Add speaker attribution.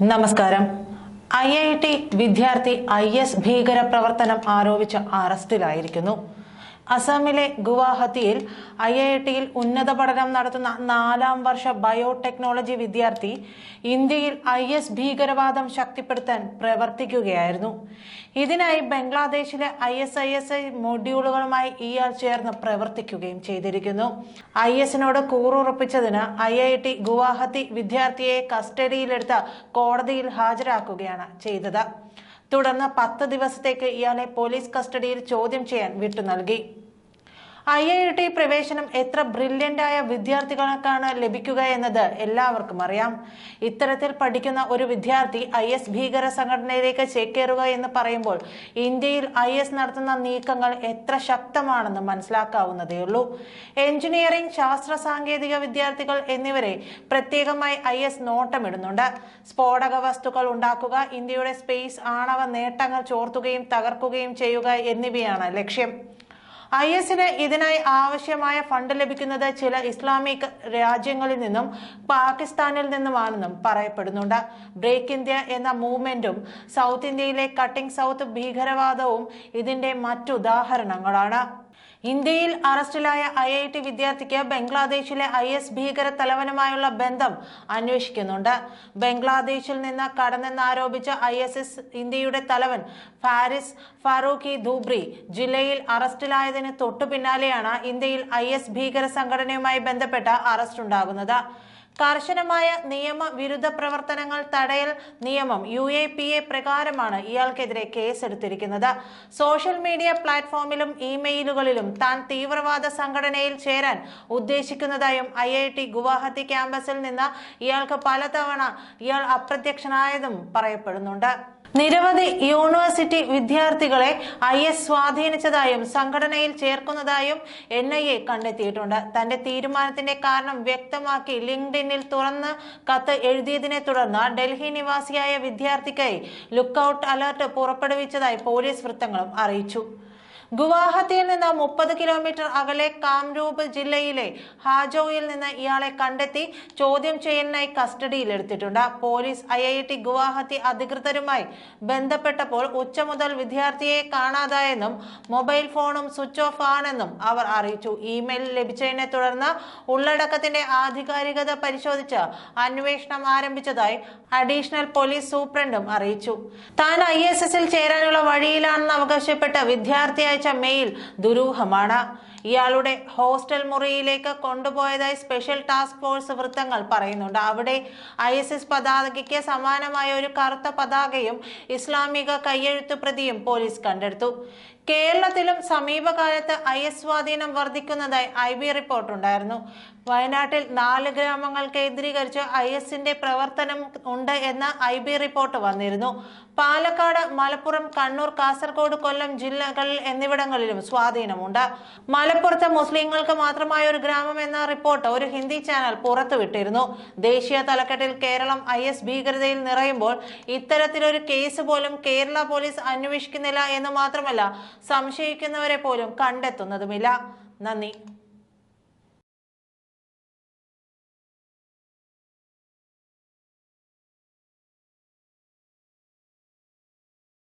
Speaker 1: നമസ്കാരം. I I T വിദ്യാർത്ഥി I S ഭീകര പ്രവർത്തനം ആരോപിച്ച് അറസ്റ്റിലായിരിക്കുന്നു. അസമിലെ ഗുവാഹത്തിയിൽ ഐ ഐ ടിയിൽ ഉന്നത പഠനം നടത്തുന്ന നാലാം വർഷ ബയോടെക്നോളജി വിദ്യാർത്ഥി ഇന്ത്യയിൽ ഐ എസ് ഭീകരവാദം ശക്തിപ്പെടുത്താൻ പ്രവർത്തിക്കുകയായിരുന്നു. ഇതിനായി ബംഗ്ലാദേശിലെ I S I S I മൊഡ്യൂളുകളുമായി ഇയാൾ ചേർന്ന് പ്രവർത്തിക്കുകയും ചെയ്തിരിക്കുന്നു. ഐ എസിനോട് കൂറുറപ്പിച്ചതിന് ഐ ഐ ടി ഗുവാഹത്തി വിദ്യാർത്ഥിയെ കസ്റ്റഡിയിലെടുത്ത് കോടതിയിൽ ഹാജരാക്കുകയാണ് ചെയ്തത്. തുടർന്ന് പത്ത് ദിവസത്തേക്ക് ഇയാളെ പോലീസ് കസ്റ്റഡിയിൽ ചോദ്യം ചെയ്യാൻ വിട്ടു നൽകി. ഐ ഐ ടി പ്രവേശനം എത്ര ബ്രില്യന്റ് ആയ വിദ്യാർത്ഥികൾക്കാണ് ലഭിക്കുക എന്നത് എല്ലാവർക്കും അറിയാം. ഇത്തരത്തിൽ പഠിക്കുന്ന ഒരു വിദ്യാർത്ഥി ഐ എസ് ഭീകര സംഘടനയിലേക്ക് ചേക്കേറുക എന്ന് പറയുമ്പോൾ ഇന്ത്യയിൽ ഐ എസ് നടത്തുന്ന നീക്കങ്ങൾ എത്ര ശക്തമാണെന്ന് മനസ്സിലാക്കാവുന്നതേ ഉള്ളൂ എഞ്ചിനീയറിംഗ് ശാസ്ത്ര സാങ്കേതിക വിദ്യാർത്ഥികൾ എന്നിവരെ പ്രത്യേകമായി ഐ എസ് നോട്ടമിടുന്നുണ്ട്. സ്ഫോടക വസ്തുക്കൾ ഉണ്ടാക്കുക ഇന്ത്യയുടെ സ്പേസ് ആണവ നേട്ടങ്ങൾ ചോർത്തുകയും തകർക്കുകയും ചെയ്യുക എന്നിവയാണ് ലക്ഷ്യം. ഐ എസിന് ഇതിനായി ആവശ്യമായ ഫണ്ട് ലഭിക്കുന്നത് ചില ഇസ്ലാമിക് രാജ്യങ്ങളിൽ നിന്നും പാകിസ്ഥാനിൽ നിന്നുമാണെന്നും പറയപ്പെടുന്നുണ്ട്. ബ്രേക്ക് ഇന്ത്യ എന്ന മൂവ്മെന്റും സൗത്ത് ഇന്ത്യയിലെ കട്ടിംഗ് സൗത്ത് ഭീകരവാദവും ഇതിന്റെ മറ്റുദാഹരണങ്ങളാണ്. ഇന്ത്യയിൽ അറസ്റ്റിലായ ഐ ഐ ടി വിദ്യാർത്ഥിക്ക് ബംഗ്ലാദേശിലെ ഐ എസ് ഭീകര തലവനുമായുള്ള ബന്ധം അന്വേഷിക്കുന്നുണ്ട്. ബംഗ്ലാദേശിൽ നിന്ന് കടന്നെന്നാരോപിച്ച ഐ എസ് എസ് ഇന്ത്യയുടെ തലവൻ ഫാരിസ് ഫാറൂഖി ധൂബ്രി ജില്ലയിൽ അറസ്റ്റിലായതിന് തൊട്ടു പിന്നാലെയാണ് ഇന്ത്യയിൽ ഐ എസ് ഭീകര സംഘടനയുമായി ബന്ധപ്പെട്ട അറസ്റ്റ് ഉണ്ടാകുന്നത് കർശനമായ നിയമവിരുദ്ധ പ്രവർത്തനങ്ങൾ തടയൽ നിയമം യു എ പി എ പ്രകാരമാണ് ഇയാൾക്കെതിരെ കേസെടുത്തിരിക്കുന്നത്. സോഷ്യൽ മീഡിയ പ്ലാറ്റ്ഫോമിലും ഇമെയിലുകളിലും താൻ തീവ്രവാദ സംഘടനയിൽ ചേരാൻ ഉദ്ദേശിക്കുന്നതായും ഐ ഐ ടി ഗുവാഹത്തി ക്യാമ്പസിൽ നിന്ന് ഇയാൾക്ക് പലതവണ ഇയാൾ അപ്രത്യക്ഷനായതും പറയപ്പെടുന്നുണ്ട്. നിരവധി യൂണിവേഴ്സിറ്റി വിദ്യാർത്ഥികളെ ഐ എസ് സ്വാധീനിച്ചതായും സംഘടനയിൽ ചേർക്കുന്നതായും എൻ ഐ എ കണ്ടെത്തിയിട്ടുണ്ട്. തന്റെ തീരുമാനത്തിന്റെ കാരണം വ്യക്തമാക്കി ലിങ്ക്ഡിനിൽ തുറന്ന് കത്ത് എഴുതിയതിനെ തുടർന്ന് ഡൽഹി നിവാസിയായ വിദ്യാർത്ഥിക്കായി ലുക്കൌട്ട് അലർട്ട് പുറപ്പെടുവിച്ചതായി പോലീസ് വൃത്തങ്ങളും അറിയിച്ചു. ഗുവാഹത്തിയിൽ നിന്ന് മുപ്പത് കിലോമീറ്റർ അകലെ കാംരൂപ് ജില്ലയിലെ ഹാജോയിൽ നിന്ന് ഇയാളെ കണ്ടെത്തി ചോദ്യം ചെയ്യലിനായി കസ്റ്റഡിയിലെടുത്തിട്ടുണ്ട്. Police I I T Guwahati അധികൃതരുമായി ബന്ധപ്പെട്ടപ്പോൾ ഉച്ച മുതൽ വിദ്യാർത്ഥിയെ കാണാതായെന്നും മൊബൈൽ ഫോണും സ്വിച്ച് ഓഫ് ആണെന്നും അവർ അറിയിച്ചു. ഇമെയിൽ ലഭിച്ചതിനെ തുടർന്ന് ഉള്ളടക്കത്തിന്റെ ആധികാരികത പരിശോധിച്ച് അന്വേഷണം ആരംഭിച്ചതായി അഡീഷണൽ പോലീസ് സൂപ്രണ്ടും അറിയിച്ചു. താൻ ഐ എസ് എസിൽ ചേരാനുള്ള വഴിയിലാണെന്ന് അവകാശപ്പെട്ട വിദ്യാർത്ഥി അയച്ച മെയിൽ ദുരൂഹമാണ്. ഇയാളുടെ ഹോസ്റ്റൽ മുറിയിലേക്ക് കൊണ്ടുപോയതായി സ്പെഷ്യൽ ടാസ്ക് ഫോഴ്സ് വൃത്തങ്ങൾ പറയുന്നുണ്ട്. അവിടെ ഐ എസ് എസ് പതാകയ്ക്ക് സമാനമായ ഒരു കറുത്ത പതാകയും ഇസ്ലാമിക കയ്യെഴുത്തു പ്രതിയും പോലീസ് കണ്ടെടുത്തു. കേരളത്തിലും സമീപകാലത്ത് ഐ എസ് സ്വാധീനം വർദ്ധിക്കുന്നതായി ഐ ബി റിപ്പോർട്ടുണ്ടായിരുന്നു. വയനാട്ടിൽ നാല് ഗ്രാമങ്ങൾ കേന്ദ്രീകരിച്ച് ഐ എസിന്റെ പ്രവർത്തനം ഉണ്ട് എന്ന ഐ ബി റിപ്പോർട്ട് വന്നിരുന്നു. പാലക്കാട് മലപ്പുറം കണ്ണൂർ കാസർഗോഡ് കൊല്ലം ജില്ലകളിൽ എന്നിവിടങ്ങളിലും സ്വാധീനമുണ്ട്. മലപ്പുറത്ത് മുസ്ലിങ്ങൾക്ക് മാത്രമായ ഒരു ഗ്രാമം എന്ന റിപ്പോർട്ട് ഒരു ഹിന്ദി ചാനൽ പുറത്തുവിട്ടിരുന്നു. ദേശീയ തലക്കെട്ടിൽ കേരളം ഐ എസ് ഭീകരതയിൽ നിറയുമ്പോൾ ഇത്തരത്തിലൊരു കേസ് പോലും കേരള പോലീസ് അന്വേഷിക്കുന്നില്ല എന്ന് മാത്രമല്ല സംശയിക്കുന്നവരെ പോലും കണ്ടെത്തുന്നതുമില്ല. നന്ദി.